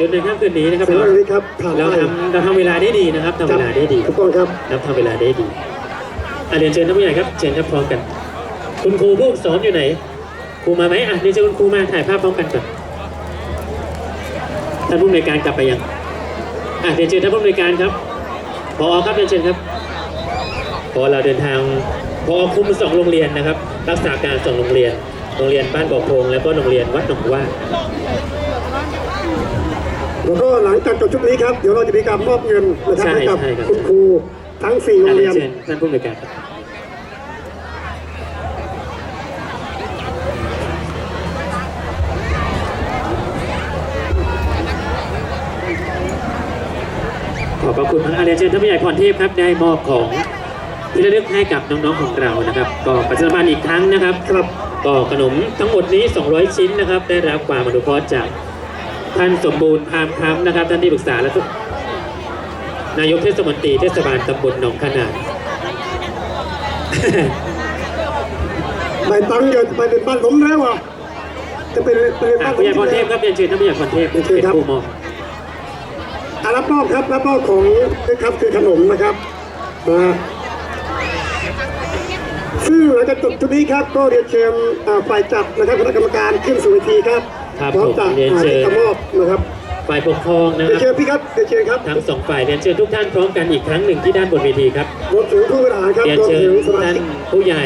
จุดในค่ำคืนนี้นะครับสำหรับวันนี้ครับผ่านเราไปทำเราทำเวลาได้ดีนะครับทำเวลาได้ดีถูกต้องครับนับทำเวลาได้ดีอะเรียนเชิญท่านผู้ใหญ่ครับเชิญครับพร้อมกัน คุณครูผู้ฝึกสอนอยู่ไหนครูมาไหมอะเรียนเชิญคุณครูมาถ่ายภาพพร้อมกันก่อนท่านผู้อำนวยการกลับไปยังอะเรียนเชิญท่านผู้อำนวยการครับพอครับเรียนเชิญครับพอเราเดินทางพอคุมสองโรงเรียนนะครับ รักษาการสองโรงเรียน โรงเรียนบ้านบ่อโพง แล้วก็โรงเรียนวัดหนองว่า แล้วก็หลังจากจบชุดนี้ครับ เดี๋ยวเราจะมีการมอบเงินนะครับใช่ให้กับใช่ครับคุณครูทั้งสี่โรอะงเรีเรียยนนเชิญท่านผู้อำนวยการครับขอบพระคุณมากอาเรียนเชิญท่านผู้ใหญ่พรเทพครับได้มอบของที่ระลึกให้กับน้องๆของเรานะครับ ก็ประชาสัมพันธ์อีกครั้งนะครับครับก็ขนมทั้งหมดนี้ 200 ชิ้นนะครับ ได้รับความอนุเคราะห์จาก ท่านสมบูรณ์พามคำนะครับ ท่านที่ปรึกษาและนายกเทศมนตรีเทศบาลตำบลหนองขนาดได้ตังค์เยอะไปเป็นบ้านผมแล้วอะจะเป็นเป็นอะบ้านผมผู้ใหญ่พรเทพคครับรับเรียนเชิญท่านผู้ใหญ่พรเทพเรียนเชิญเป็นครับผู้มอบอะรับมอบครับรับมอบของนะครับคือขนมนะครับนะซึ่งหลังจากจบชุดนี้ครับก็เรียนเชิญอ่าฝ่ายจัดนะครับคณะกรรมการขึ้นสู่เวทีครับ ครับพร้อมผมจากเรียนอ่าเชิญ ที่จะมอบนะครับฝ่ายปกครองนะเรียนคเชิรับญพี่ครับเรียนเชิญครับทั้งสองฝ่ายเรียนเชิญทุกท่านพร้อมกันอีกครั้งหนึ่งที่ด้านบนเวทีครับรวมถึงผู้บริหารครับเรียนรวมเชิญถึงสมาท่านชิก ผู้ใหญ่